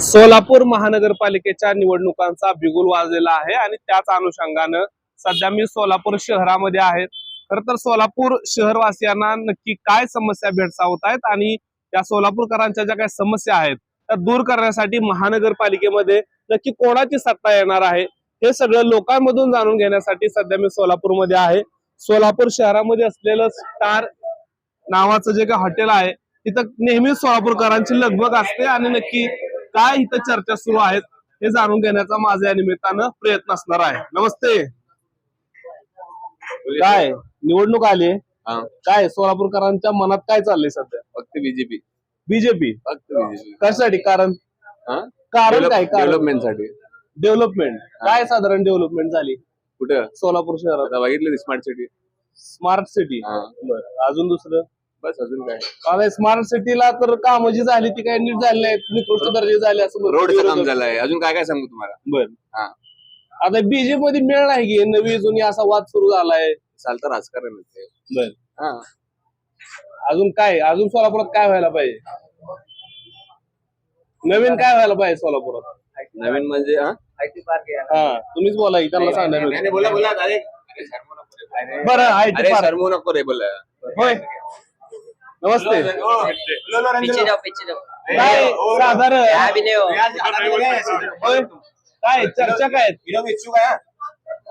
सोलापूर महानगरपालिकेच्या निवडणुकांचा बिगुल वाजलेला आहे आणि त्याच अनुषंगानं सध्या मी सोलापूर शहरामध्ये आहे. खर तर सोलापूर शहरवासियांना नक्की काय समस्या भेडसावत आहेत आणि त्या सोलापूरकरांच्या ज्या काही समस्या आहेत त्या दूर करण्यासाठी महानगरपालिकेमध्ये नक्की कोणाची सत्ता येणार आहे हे सगळं लोकांमधून जाणून घेण्यासाठी सध्या मी सोलापूरमध्ये आहे. सोलापूर शहरामध्ये असलेलं स्टार नावाचं जे काही हॉटेल आहे तिथं नेहमीच सोलापूरकरांची लगबग असते आणि नक्की काय इथं चर्चा सुरू आहेत हे जाणून घेण्याचा माझ्या निमित्तानं प्रयत्न असणार आहे. नमस्ते. काय? निवडणूक आली. काय? सोलापूरकरांच्या मनात काय चाललंय सध्या? फक्त बीजेपी बीजेपी फक्त बीजेपी कशासाठी? कारण कारण काय? डेव्हलपमेंटसाठी. डेव्हलपमेंट काय साधारण डेव्हलपमेंट झाली? कुठं? सोलापूर शहरात. बघितलं स्मार्ट सिटी स्मार्ट सिटी. बरं. अजून दुसरं? बस अजून काय? आता स्मार्ट सिटीला तर कामं जी झाली ती काही नीट झाली नाहीत. निकृष्ट दर्जे झाले असं. रोडचं काम झालंय. अजून काय काय सांगू तुम्हाला? बरं. हा. आता बीजेपी मध्ये मेळ नाही की नवी जुनी असा वाद सुरू झालाय. चालतं राजकारण आहे ते. बर. हा. अजून काय? अजून सोलापुरात काय व्हायला पाहिजे? नवीन काय व्हायला पाहिजे सोलापुरात? नवीन म्हणजे हा? हा. तुम्हीच बोला की त्यांना सांगणार नाही, नाही, बोला बोला. अरे बरं आय टी अरे पार्क. सरमू नको रे बोला. होय. नमस्ते. काय? साधारण चर्चा काय? आहेत?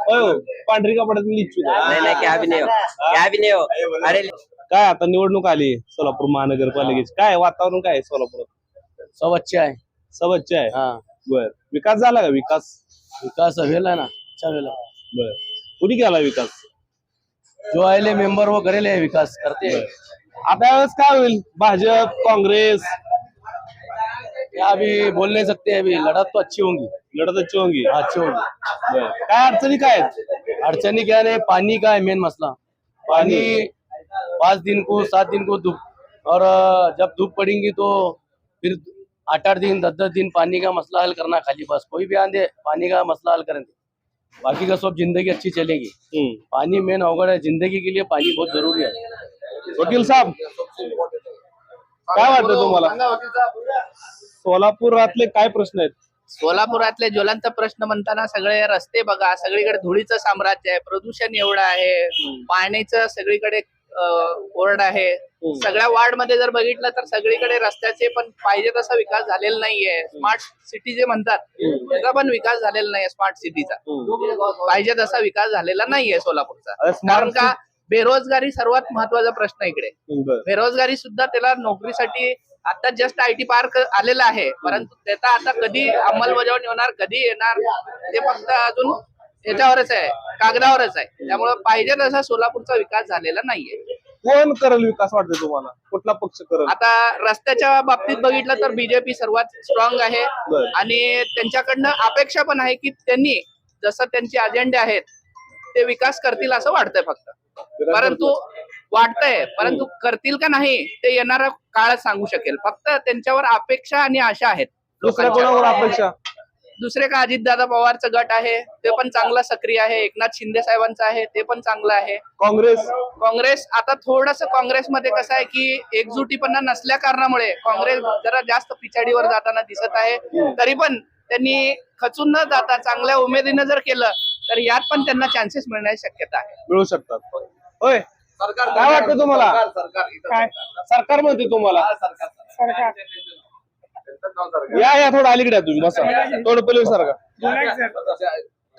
होय हो पांढरी कपड्यात इच्छुक आहे. नहीं नहीं क्या भी नहीं हो. क्या भी नहीं हो अरे काय आता निवडणूक आली सोलापूर महानगरपालिकेची. काय वातावरण काय आहे सोलापुरात? सब अच्छा है सब अच्छा आहे? हाँ. बर. विकास झाला का विकास? विकास वेला ना अच्छा वेला बर. कुणी केला विकास? जो आएले मेंबर वो करेले है विकास करते. आता यावेळेस काय होईल? भाजप काँग्रेस अभी बोल नहीं सकते अभी लड़त तो अच्छी होंगी लढत अच्छी होंगी अच्छी होंगी काय अडचणी काय आहेत? अड़चनी क्या है पानी का है मेन मसला पानी पाँच दिन को सात दिन को धूप. और जब धूप पड़ेंगी तो फिर आठ आठ दिन दस दस दिन पानी का मसला हल करना खाली बस। कोई भी आंदे पानी का मसला हल करेंगे। बाकी का सब जिंदगी अच्छी चलेगी. पानी मेन अवगढ़ है जिंदगी के लिए पानी बहुत जरूरी है। वकील साहेब काय वाटतं तुम्हाला? सोलापुरातले काय प्रश्न आहेत? सोलापुरातले ज्वलंत प्रश्न म्हणताना सगळे रस्ते बघा सगळीकडे धुळीचं साम्राज्य आहे प्रदूषण एवढं आहे पाण्याचं सगळीकडे ओरड आहे. सगळ्या वार्डमध्ये जर बघितलं तर सगळीकडे रस्त्याचे पण पाहिजे तसा विकास झालेला नाहीये. स्मार्ट सिटी जे म्हणतात त्याचा पण विकास झालेला नाहीये स्मार्ट सिटीचा पाहिजे तसा विकास झालेला नाहीये सोलापूरचा. कारण का बेरोजगारी सर्वात महत्त्वाचा प्रश्न इकडे. बर. बेरोजगारी सुद्धा त्याला नोकरीसाठी आता जस्ट आय टी पार्क आलेला आहे. परंतु त्याचा आता कधी अंमलबजावणी होणार कधी येणार ते फक्त अजून याच्यावरच आहे कागदावरच आहे. त्यामुळं पाहिजे तसा सोलापूरचा विकास झालेला नाहीये. कोण करेल विकास वाटतं तुम्हाला? कुठला पक्ष करेल? आता रस्त्याच्या बाबतीत बघितलं तर बीजेपी सर्वात स्ट्रॉंग आहे. आणि त्यांच्याकडनं अपेक्षा पण आहे की त्यांनी जसं त्यांचे अजेंडे आहेत ते विकास करतील असं वाटतंय फक्त. परंतु वाटतंय परंतु करतील का नाही ते येणारा काळ सांगू शकेल. फक्त त्यांच्यावर अपेक्षा आणि आशा आहेत दुसऱ्या लोकांच्या. कोणावर अपेक्षा? दुसरे का अजितदादा पवारचं गट आहे ते पण चांगला सक्रिय आहे एकनाथ शिंदे साहेबांचं आहे ते पण चांगलं आहे. काँग्रेस? काँग्रेस आता थोडस काँग्रेसमध्ये कसं आहे की एकजुटीपणा नसल्या कारणामुळे काँग्रेस जरा जास्त पिछाडीवर जाताना दिसत आहे. तरी पण त्यांनी खचून न जाता चांगल्या उमेदीनं जर केलं तर यात पण त्यांना चान्सेस मिळण्याची शक्यता आहे. मिळू शकतात. होय. काय वाटतं तुम्हाला? काय? सरकार. म्हणते तुम्हाला. या या थोडं अलीकडे तुम्ही बसा. थोडं पहिले सरकार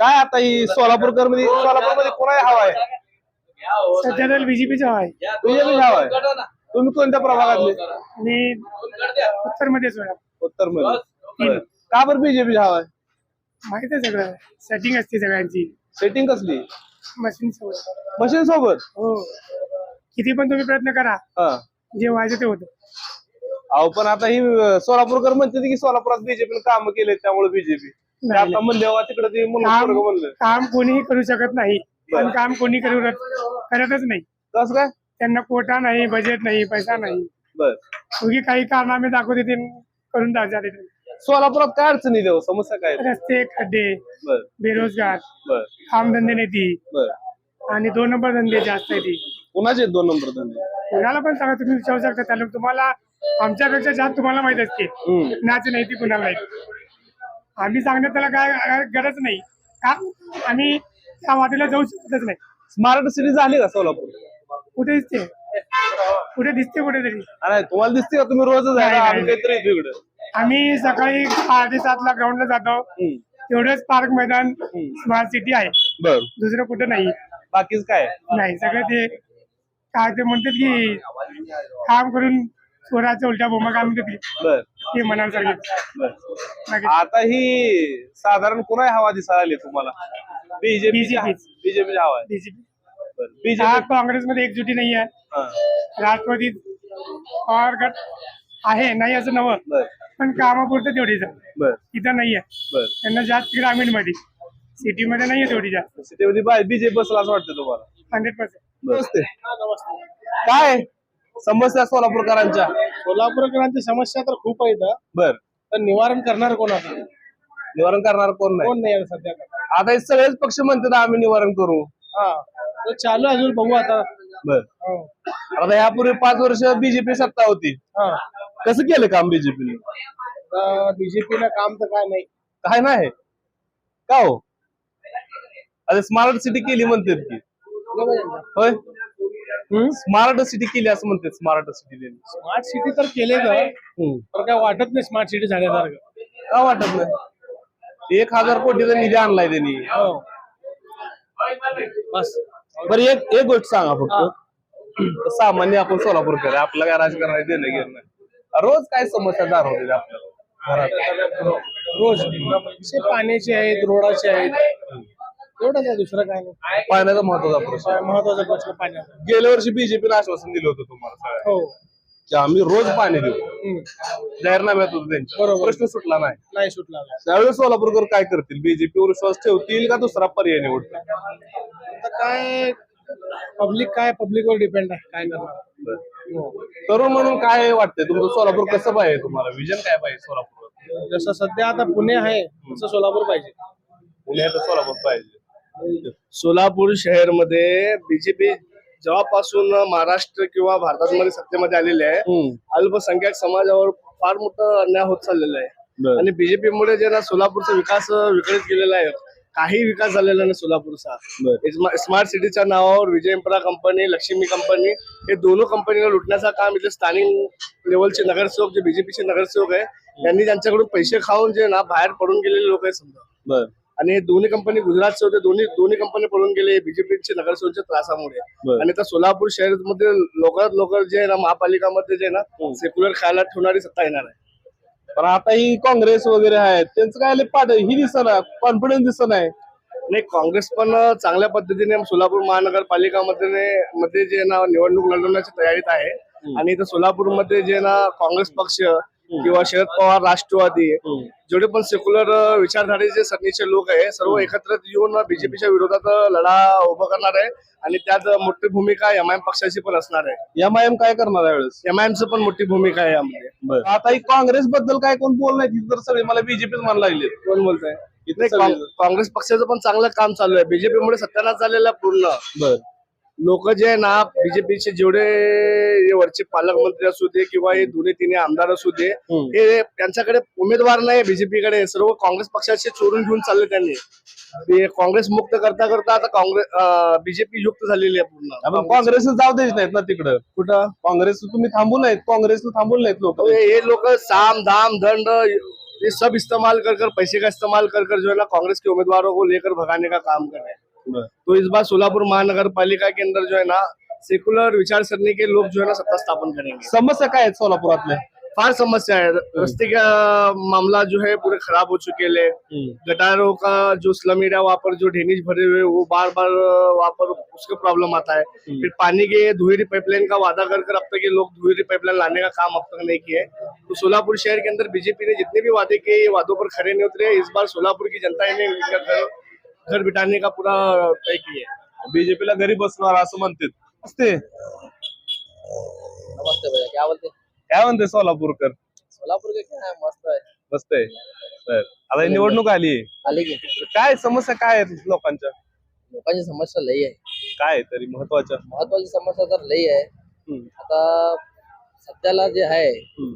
काय आता ही सोलापूरकरमध्ये सोलापूरमध्ये कोणा हवा आहे. सध्या तर बीजेपीचा आहे बीजेपी हवा आहे. तुम्ही कोणत्या प्रभागातले? आणि उत्तरमध्ये सोडा उत्तरमध्ये का बरं बीजेपी हवा आहे? माहीत आहे सगळं. सेटिंग असते सगळ्यांची. सेटिंग कसली? मशीन सोबत. मशीन सोबत? हो. किती पण तुम्ही प्रयत्न करा. हा. जे व्हायचं ते होतं. अहो पण आता ही अं, सोलापूरकर म्हणते की सोलापुरात बीजेपीने काम केले त्यामुळे बीजेपी नाही, आता म्हणले तिकडे ते काम पोरगं म्हणलं. काम कोणीही करू शकत नाही. पण काम कोणी करू करतच नाही. कसं काय? त्यांना कोटा नाही बजेट नाही पैसा नाही. बर. उगी काही कारनामे दाखवते ते करून जाते ते. सोलापुरात काय अडचणी देऊ समस्या काय? रस्ते खड्डे बर. बेरोजगार बर. कामधंदे नाही ती. बर. आणि दोन नंबर धंदे जास्त आहे ती. कुणाचे आहेत दोन नंबर धंदे? कोणाला पण सांगा तुम्ही विचारू शकता. त्याला तुम्हाला आमच्यापेक्षा जास्त तुम्हाला माहीत असते हम्म. नाच नाही ती कुणाला नाही. आम्ही सांगण्यात त्याला काय गरज नाही. का? आम्ही त्या वाटेला जाऊ शकतच नाही. स्मार्ट सिटी झाली का सोलापूर? कुठे दिसते कुठे दिसते कुठेतरी अरे तुम्हाला दिसते का? तुम्ही रोजच आहे नाही, ना? आम्ही नाही. काहीतरी येतो इकडे. आम्ही सकाळी साडे सातला ग्राउंडला जातो. तेवढंच पार्क मैदान स्मार्ट सिटी आहे. बर. दुसरं कुठं नाही. बाकीच काय? नाही सगळं ते काय ते म्हणतात की काम करून स्वराच्या उलट्या बोमा काम बर. ते म्हणाल बर. आता ही साधारण कुणा हवा दिसायला आली तुम्हाला? BJP BJP. बीजेपी हवा आहे. बीजेपी हा काँग्रेसमध्ये एकजुटी नाही आहे. राष्ट्रवादी पवार गट आहे नाही असं नवं. पण कामापुरतं तेवढीच आहे. बर. इथं नाही आहे. बर. त्यांना जास्त ग्रामीणमध्ये सिटी मध्ये नाही आहे तेवढी जास्त सिटीमध्ये बीजेपी बसला असं वाटतं तुम्हाला? Hundred percent. नमस्ते. काय? समस्या सोलापूरकरांच्या? सोलापूरकरांची समस्या तर खूप आहेत हं. बर. तर निवारण करणार कोण आता? निवारण करणार कोण नाही? कोण नाही सध्या? आता हे सगळेच पक्ष म्हणतात आम्ही निवारण करू. हा. तर चालू आहे अजून बघू आता. बर. हो. आता यापूर्वी पाच वर्ष बीजेपी सत्ता होती. हा. कसं केलं काम बीजेपीने बीजेपीला काम तर काय नाही. काय नाही? का हो? अरे स्मार्ट सिटी केली म्हणतात की. होय? स्मार्ट सिटी केली असं म्हणतात स्मार्ट सिटी स्मार्ट सिटी तर केले तर पण काय वाटत नाही स्मार्ट सिटी झाल्यासारखं. का वाटत नाही? एक हजार कोटीचा निधी आणलाय त्यांनी. हो. बस. बरं एक एक गोष्ट सांगा फक्त. सामान्य आपण सोलापूरकर आहे आपलं काय राजकारणात देणं घेणं नाही. रोज काय समस्या जाणवते आपल्याला? घरात? रोज. असे पाण्याचे आहेत रोडाचे आहेत. एवढंच आहे दुसरं काय नाही. पाण्याचा महत्त्वाचा प्रश्न. महत्त्वाचा प्रश्न पाण्याचा. गेल्या वर्षी बीजेपीनं आश्वासन दिलं होतं तुम्हाला. हो. की आम्ही रोज पाणी देऊ. जाहीरनाम्यात होतं त्यांच्या बरोबर. प्रश्न सुटला नाही. नाही सुटला त्यावेळेस सोलापूरकर काय करतील? बीजेपीवर विश्वास ठेवतील का दुसरा पर्याय निवडतील? आता काय पब्लिक काय पब्लिकवर डिपेंड आहे. काय करणार? हो. तरुण म्हणून काय वाटतंय? तुमचं सोलापूर कसं पाहिजे तुम्हाला? विजन काय पाहिजे सोलापूर जसं सध्या आता पुणे आहे तसं सोलापूर पाहिजे. पुण्यात सोलापूर पाहिजे. सोलापूर शहरमध्ये बीजेपी जेव्हापासून महाराष्ट्र किंवा भारतामध्ये सत्तेमध्ये आलेले आहे. अल्पसंख्याक समाजावर फार मोठा अन्याय होत चाललेला आहे. आणि बीजेपी मुळे जे ना सोलापूरचा विकास विकळीत गेलेला आहे काही विकास झालेला नाही सोलापूरचा. स्मार्ट सिटीच्या नावावर विजयपुरा कंपनी लक्ष्मी कंपनी हे दोन्ही कंपनीला लुटण्याचं काम इथे स्थानिक लेवलचे नगरसेवक जे बीजेपीचे नगरसेवक आहे त्यांनी त्यांच्याकडून पैसे खाऊन जे ना बाहेर पडून गेलेले लोक आहेत समजा. बर. आणि हे दोन्ही कंपनी गुजरातचे होते. दोन्ही दोन्ही कंपनी पळून गेले बीजेपीचे नगरसेवकच्या त्रासामुळे. आणि आता सोलापूर शहरामध्ये लोकात लोक जे आहे ना महापालिकामध्ये जे ना सेक्युलर खायला ठेवणारी सत्ता येणार आहे. पण आता ही काँग्रेस वगैरे आहेत त्यांचं काय पाठ ही दिसत कॉन्फिडन्स दिसत नाही नाही काँग्रेस पण चांगल्या पद्धतीने सोलापूर महानगरपालिकामध्ये मध्ये जे ना निवडणूक लढवण्याची तयारीत आहे. आणि इथं सोलापूरमध्ये जे ना काँग्रेस पक्ष किंवा शरद पवार राष्ट्रवादी. जेवढे पण सेक्युलर विचारधारेचे सरणीचे लोक आहे सर्व एकत्रित येऊन बीजेपीच्या विरोधात लढा उभा करणार आहे. आणि त्यात मोठी भूमिका एम आय एम पक्षाची पण असणार आहे. एम आय एम काय करणार यावेळेस? एम आय एमचं पण मोठी भूमिका आहे यामध्ये. आता ही काँग्रेस बद्दल काय कोण बोल नाही तर सगळे मला बीजेपीच म्हणायला लागले कोण बोलतंय? काँग्रेस पक्षाचं पण चांगलं काम चालू आहे. बीजेपी मुळे सत्यानाश झालेला पूर्ण. लोक जे आहे ना बीजेपीचे जेवढे हे वरचे पालकमंत्री असू दे किंवा हे दोन्ही तिन्ही आमदार असू दे. हे त्यांच्याकडे उमेदवार नाही बीजेपीकडे सर्व काँग्रेस पक्षाचे चोरून घेऊन चालले त्यांनी. काँग्रेस मुक्त करता करता आता काँग्रेस बीजेपी युक्त झालेली आहे पूर्ण. काँग्रेस जाऊ द्यायच नाहीत ना तिकडं. कुठं? काँग्रेस तुम्ही थांबू नाहीत. काँग्रेसला थांबून नाहीत लोक. ये लोग साम दाम दंड ये सब इस्तेमाल कर कर पैसे का इस्तेमाल कर कर जो है ना कांग्रेस के उम्मीदवारों को लेकर भगाने का काम कर. रहे हैं तो इस बार सोलापुर महानगर पालिका के अंदर जो है ना सेकुलर विचार सरणी के लोग जो है ना सत्ता स्थापन करेंगे। समस्या काय आहेत सोलापुरातल्या फार समस्या है रस्ते का मामला जो है पूरे खराब हो चुके हैं गटारों का जो स्लम एरिया वहाँ पर जो ड्रेनेज भरे हुए वो बार बार वहाँ पर उसका प्रॉब्लम आता है। फिर पानी के धुएरी पाइपलाइन का वादा कर कर अब तक ये लोग धुएरी पाइपलाइन लाने का काम अब तक नहीं किए तो सोलापुर शहर के अंदर बीजेपी ने जितने भी वादे किए ये वादों पर खड़े नहीं उतरे। इस बार सोलापुर की जनता घर घर बिठाने का पूरा तय किया है। बीजेपीला घरी बसणार असं म्हणतात. असते नमस्ते भैया क्या बोलते? काय म्हणते सोलापूरकर? सोलापुर के क्या? है मस्त है मस्त आहे. बर. आता ही निवडणूक आली. आले की. काय समस्या काय आहेत लोकांच्या? लोकांची समस्या लई आहे. काय आहे तरी महत्त्वाच्या महत्वाची समस्या तर लई आहे. हम्म. आता सध्याला जे आहे हम्म.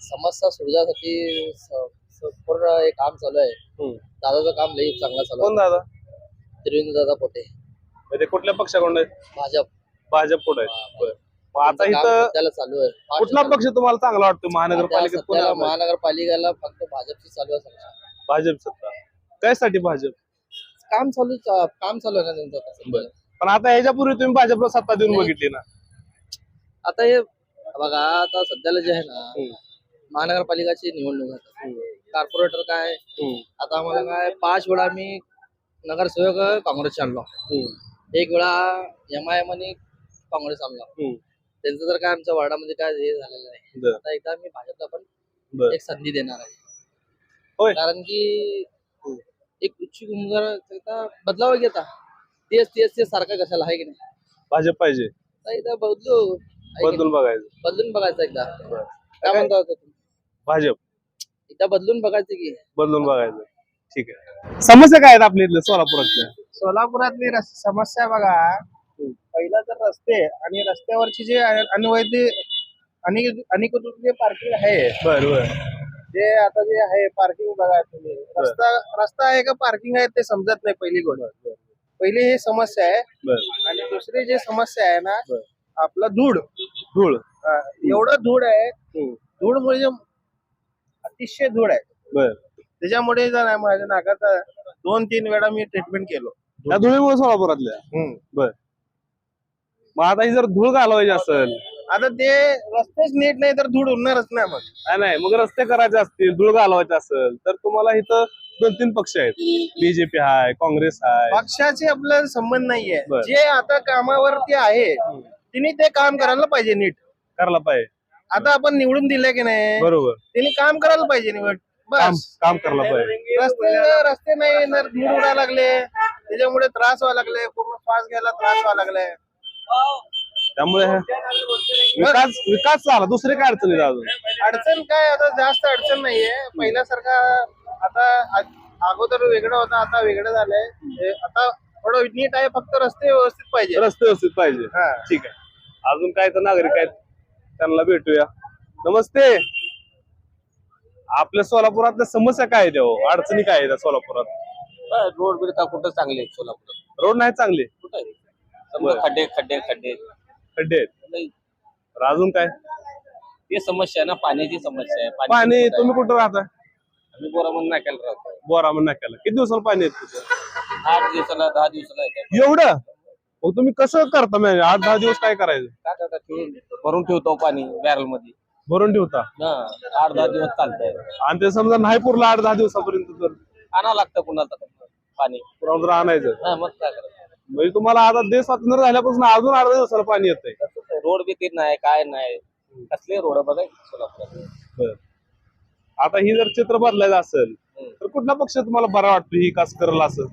समस्या सोडण्यासाठी स- स- पूर्ण एक काम चालू आहे. दादाचं काम लई चांगलं चालू कोण आहे दादा? त्रिवेंद्र दादा पोटे. म्हणजे कुठल्या पक्षाकडून आहेत? भाजप. भाजप कुठे बरं. मग आता त्यांचं काम इथं सध्याला चालू आहे. कुठला पक्ष तुम्हाला चांगला वाटतो? आता महानगरपालिकेत सध्याला कोणाला? महानगरपालिकेला फक्त भाजपची चालू आहे सध्या. भाजप सत्ता कायसाठी भाजप? काम चालू काम चालू आहे ना त्यांचं आता. पण आता ह्याच्यापूर्वी तुम्ही भाजपला सत्ता देऊन बघितली ना. आता हे बघा आता सध्याला जे आहे ना. महानगरपालिकाची निवडणूक आहे. कॉर्पोरेटर काय. आता आम्हाला काय पाच वेळा आम्ही नगरसेवक काँग्रेस आणलो. एक वेळा एम आय एम आणि काँग्रेस आणला. त्यांचं तर काय आमच्या वार्डामध्ये काय हे झालेलं नाही. आता एकदा आम्ही भाजपला पण. एक संधी देणार होय. आहे कारण की एक इच्छुक उमेदवार बदलावा घेता तेच तेच तेच सारखं कशाला आहे की नाही? भाजप पाहिजे. एकदा बदलू. बदलून बघायचं? बदलून बघायचं एकदा. काय म्हणता भाजप. एकदा बदलून बघायचं की. बदलून बघायचं. ठीक आहे. समस्या काय आहेत आपल्या इथल्या सोलापुरातल्या? सोलापुरातली रस- समस्या बघा. पहिला तर रस्ते आणि रस्त्यावरची जे अनवैध आणि अनिकृत जे पार्किंग आहे. बर बर. जे आता जे आहे पार्किंग बघा तुम्ही. रस्ता रस्ता आहे का पार्किंग आहे ते समजत नाही पहिली गोष्ट. पहिली ही समस्या आहे. बर. आणि दुसरी जी समस्या आहे ना आपला धूळ. धूळ. हा, एवढं धूळ आहे. धूळ म्हणजे अतिशय धूळ आहे. बर. त्याच्यामुळे जर आहे माझ्या नाकाचा दोन तीन वेळा मी ट्रीटमेंट केलो. त्या धुळीमुळे सोलापुरातल्या. बर. मग आता ही जर धूळ घालवायची असेल? आता ते रस्तेच नीट नाही तर धूळ उडणारच नाही मग. नाही, नाही. मग रस्ते करायचे असतील धूळ घालवायचे असेल तर तुम्हाला इथं दोन तीन पक्ष आहेत. बीजेपी हाय काँग्रेस हाय. पक्षाचे आपला संबंध नाहीये. जे आता कामावरती आहे तिने ते काम करायला पाहिजे नीट. करायला पाहिजे. आता आपण निवडून दिले की नाही? बरोबर. तिने काम करायला पाहिजे निवड. काम बस. काम करायला पाहिजे. रस्ते रस्ते नाही तर धूळ उडायला लागले. त्याच्यामुळे त्रास व्हायला लागले. पूर्ण श्वास घ्यायला त्रास व्हायला लागले. त्यामुळे विकास विकास झाला. दुसरे काय अडचणी अजून? अडचण काय? आता जास्त अडचण नाहीये. पहिल्यासारखा आता आ- अगोदर वेगळं होतं आता वेगळं झालंय. हे आता थोडं नीट आहे फक्त रस्ते व्यवस्थित पाहिजे. रस्ते व्यवस्थित पाहिजे. हा. ठीक आहे. अजून काय तर नागरिक आहेत? त्यांना भेटूया. नमस्ते. आपल्या सोलापुरातल्या समस्या काय आहेत हो? अडचणी काय आहेत या सोलापुरात? रोड बिड का कुठं चांगले आहेत सोलापूर रोड नाही चांगले. कुठं खड्डे खड्डे खड्डे. खड्डे आहेत. अजून काय? ते समस्या आहे ना पाण्याची समस्या आहे पाणी. तुम्ही कुठं राहता? आम्ही बोरामन नाक्याला राहतो. बोरा म्हणून नाक्याला. किती दिवसाला पाणी येत तिथं? आठ दिवसाला दहा दिवसाला येतात एवढं? मग तुम्ही कसं करता म्हणजे आठ दहा दिवस काय करायचं? काय करतात ठेवून भरून ठेवतो पाणी बॅरलमध्ये भरून ठेवता? हा आठ दहा दिवस चालतंय. आणि ते समजा नाही पुरलं आठ दहा दिवसापर्यंत तर? आणावं लागतं तर पाणी. पुरावर जर आणायचं. हा मग काय करायचं? म्हणजे तुम्हाला आता देश स्वातंत्र्य झाल्यापासून अजून अर्धा दिवसाला पाणी येतंय. तसंच आहे. रोड बी ते नाही काय नाही. कसले रोड बघाय सोलापुरात आता ही जर चित्र बदलायचं असेल तर कुठला पक्ष तुम्हाला बरा वाटतो ही कास करल असं?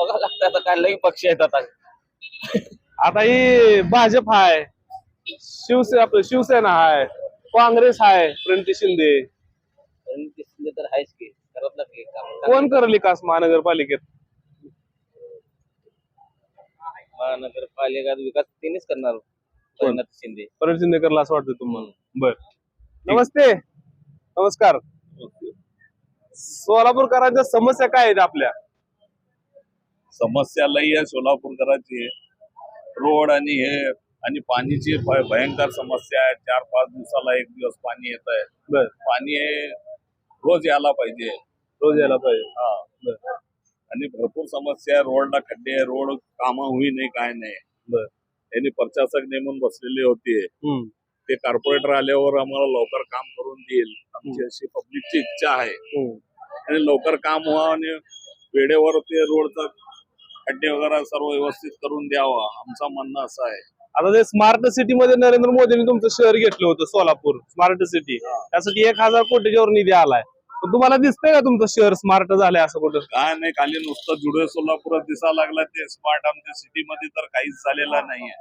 बघावं लागतं आता काय लई पक्षी आहेत आता. आता ही भाजप हाय शिवसेना आपलं शिवसेना हाय काँग्रेस हाय प्रणिती शिंदे. पण ते शिंदे तर आहेच की करत लागले काम. कोण करल विकास महानगरपालिकेत? महानगरपालिका विकास त्यांनीच करणार. परिणत शिंदे. प्रणित शिंदे करला असं वाटतं तुम्हाला. बर. नमस्ते. नमस्कार. सोलापूरकरांच्या समस्या काय आहेत आपल्या? समस्या लई आहे सोलापूरकरांची रोड आणि हे आणि पाणीची भयंकर समस्या आहे. चार पाच दिवसाला एक दिवस पाणी येत आहे. पाणी हे रोज यायला पाहिजे. रोज यायला पाहिजे. हा. आणि भरपूर समस्या आहे. रोडला खड्डे आहे. रोड कामं होई नाही काय नाही. बर. यांनी प्रशासक नेमून बसलेले होते. ते कॉर्पोरेटर आल्यावर आम्हाला लवकर काम करून देईल. आमची अशी पब्लिकची इच्छा आहे. आणि लवकर काम व्हावं आणि वेळेवर ते रोडचं खड्डे वगैरे सर्व व्यवस्थित करून द्यावं आमचं म्हणणं असं आहे. आता ते स्मार्ट सिटी मध्ये नरेंद्र मोदींनी तुमचं शहर घेतलं होतं सोलापूर स्मार्ट सिटी त्यासाठी एक हजार कोटीच्यावर निधी आलाय. तुम्हाला दिसतंय का तुमचं शहर स्मार्ट झालंय असं कुठं? काय नाही खाली नुसतं जुडे सोलापुरात दिसायला लागला ते स्मार्ट आमच्या सिटी मध्ये तर काहीच झालेलं नाहीये.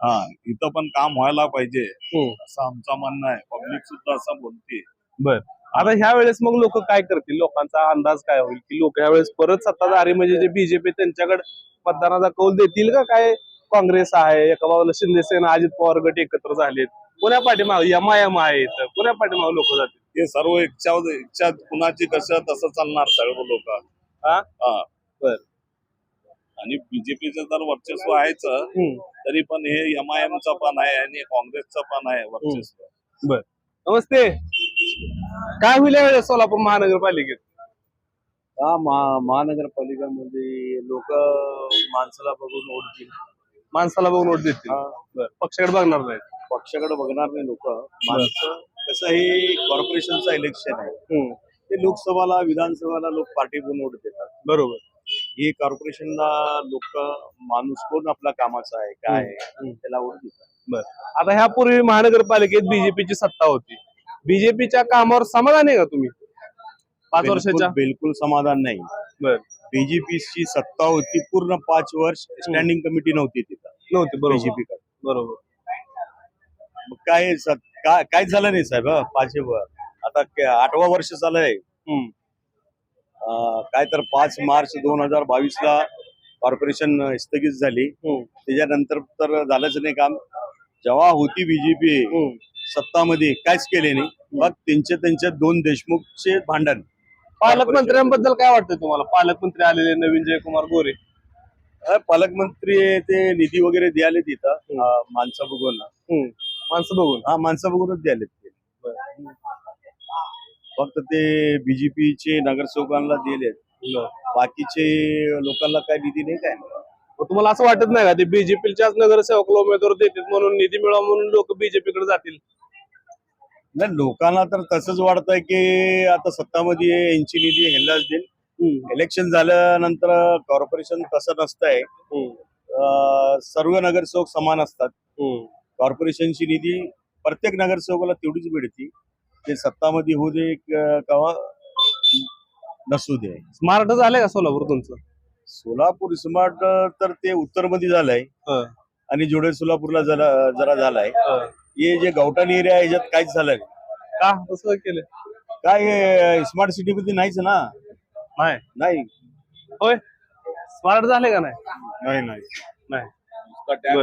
हा. इथं पण काम व्हायला पाहिजे. असं आमचं म्हणणं आहे. पब्लिक सुद्धा असं बोलते बर. आता ह्या वेळेस मग लोक काय करतील? लोकांचा अंदाज काय होईल? की लोक ह्या वेळेस परत सत्ताधारी म्हणजे जे बीजेपी त्यांच्याकडे मतदानाचा कौल देतील का? काय काँग्रेस आहे एका बाजूला शिंदे सेना अजित पवार गट एकत्र झालेत. कोण्या पाठीमाग? एम आय एम आहे इथं कोण्या पाठीमाग लोक जातील? हे सर्व इच्छा इच्छा कुणाची कसं तसं चालणार सर्व लोक? हा? हा. बर. आणि बीजेपीचं तर वर्चस्व आहेच. तरी पण हे एम आय एम चा पण आहे आणि काँग्रेसचं पण आहे वर्चस्व. नमस्ते. काय होईल यावेळेस सोलापूर महानगरपालिकेत? हा महा- महानगरपालिकामध्ये लोक माणसाला बघून ओढतील माणसाला बघून वोट देतील. बरं. पक्षाकडे बघणार नाही पक्षाकडे बघणार नाही लोक. माणसं कसं हे कॉर्पोरेशनचं इलेक्शन आहे हम्म. ते लोकसभाला विधानसभाला लोक पार्टी बनवून वोट देतात. बरोबर. हे कॉर्पोरेशनला लोक माणूस कोण आपला कामाचा आहे काय आहे हम्म. त्याला वोट देतात. आता ह्या पूर्वी महानगरपालिकेत बीजेपीची सत्ता होती. बीजेपीच्या कामावर समाधान आहे का तुम्ही? पाच वर्षाच्या? बिलकुल समाधान नाही. बर. बीजेपीची सत्ता होती पूर्ण पाच वर्ष स्टँडिंग कमिटी नव्हती तिथं. नव्हते बरोबर. बीजेपी बरोबर. काय स- काय काय झालं नाही साहेब हं, पाचशे वर आता क- आठवा वर्ष हम्म. अं, काय तर पाच मार्च दोन हजार बावीस ला कॉर्पोरेशन स्थगित झाली. हम्म. त्याच्यानंतर तर झालंच नाही काम. जेव्हा होती बीजेपी हम्म. सत्तामध्ये काहीच केले नाही मग त्यांचे त्यांचे दोन देशमुखचे भांडण. पालकमंत्र्यांबद्दल काय वाटतं तुम्हाला? पालकमंत्री आलेले नवीन जयकुमार गोरे. अं, पालकमंत्री ते निधी वगैरे द्याले तिथं अं, माणसं बघून. हम्म. माणसं बघून? हा माणसं बघूनच द्याले ते. फक्त ते बीजेपीचे नगरसेवकांना दिले बाकीचे लोकांना काय निधी नाही काय? नाही. तुम्हाला असं वाटत नाही का? ते बीजेपीच्याच नगरसेवकला उमेदवार देतात म्हणून निधी मिळावा म्हणून लोक बीजेपीकडे जातील. नाही लोकांना तर तसंच वाटतंय की आता सत्तामध्ये यांची निधी ह्यांनाच देईल इलेक्शन झाल्यानंतर कॉर्पोरेशन तसं नसतंय. सर्व नगरसेवक समान असतात. कॉर्पोरेशनची निधी प्रत्येक नगरसेवकाला तेवढीच मिळते. ते सत्तामध्ये होऊ दे किंवा नसू दे. स्मार्ट झालंय का सोलापूर तुमचं? सोलापूर स्मार्ट तर ते उत्तरमध्ये झालंय. हं. आणि जोडे सोलापूरला जरा जरा झालाय. हं. जे गवठाण एरिया आहे याच्यात काहीच झालं नाही. का? तसं केलं काय स्मार्ट सिटी मध्ये नाहीच ना. नाही. होय? स्मार्ट झाले का नाही? नाही नाही.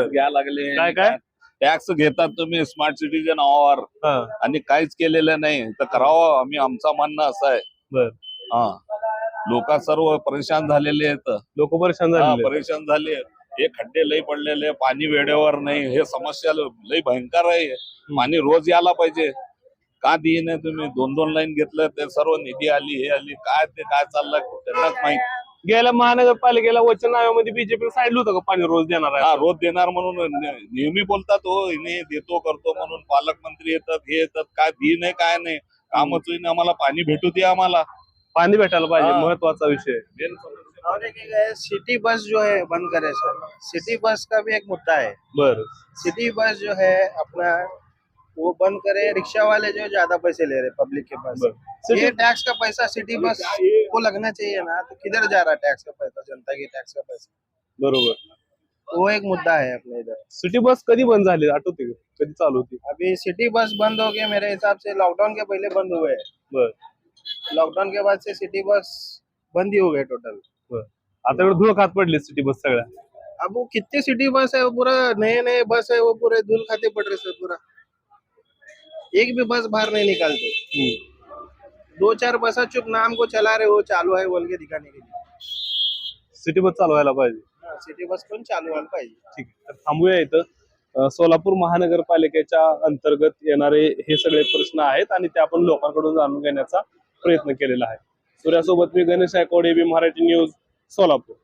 घ्यायला लागले. काय काय? टॅक्स घेतात तुम्ही स्मार्ट सिटीच्या नावावर. हं. आणि काहीच केलेलं नाही. तर करावं. आम्ही आमचं म्हणणं असं आहे. बर. हा. लोक सर्व परेशान झालेले आहेत. लोक परेशान हा, झाले परेशान झाले हे खड्डे लई पडलेले पाणी वेळेवर नाही. हे समस्या लई भयंकर आहे. पाणी रोज यायला पाहिजे. का दिये नाही तुम्ही? दोन दोन लाईन घेतलं ते सर्व निधी आली हे आली. काय ते काय चाललंय त्यांनाच माहीत. गेल्या महानगरपालिकेला वचनाव्यामध्ये बीजेपी सांगितलं होतं का पाणी रोज देणार हा आहे रोज देणार म्हणून. नेहमी बोलतात हो हिने देतो करतो म्हणून. पालकमंत्री येतात हे येतात. काय दी नाही काय नाही. कामच होईन. आम्हाला पाणी भेटू दे आम्हाला. पाणी भेटायला पाहिजे. महत्त्वाचा विषय. मेन समस्या और एक एक है सिटी बस जो है बंद करे सर। सिटी बस का भी एक मुद्दा है। बर. सिटी बस जो है अपना वो बंद करे रिक्शा वाले जो ज्यादा पैसे ले रहे पब्लिक के पास। ये टैक्स का पैसा सिटी बस को लगना चाहिए ना तो किधर जा रहा है टैक्स का पैसा जनता के टैक्स का पैसा? बरोबर. वो एक मुद्दा है अपने इधर। सिटी बस कधी बंद झाली? आठवते का कधी चालू होती? अभी सिटी बस बंद हो गए मेरे हिसाब से लॉकडाउन के पहले बंद हुए। हैं बर. लॉकडाउन के बाद से सिटी बस बंद ही हो गए टोटल आता एवढं धूळ खात पडली सिटी बस सगळ्या? अब वो कितने सिटी बस है वो पूरा नए नए बस है वो पूरे धूल खाते पड़ रहे सर पूरा. एक भी बस बाहर नहीं निकालते. दो चार बस चुप नाम को चला रहे वो चालू है बोल के दिखाने के लिए. सिटी बस चालू व्हायला पाहिजे. हाँ, सिटी बस पण चालू व्हायला पाहिजे. ठीक आहे. तर थांबूया इथं. अं, सोलापूर महानगरपालिकेच्या अंतर्गत येणारे हे सगळे प्रश्न आहेत आणि ते आपण लोकांकडून जाणून घेण्याचा प्रयत्न केलेला आहे. सूर्यासोबत मी गणेश आयकवाडे बी मराठी न्यूज सोलापूर.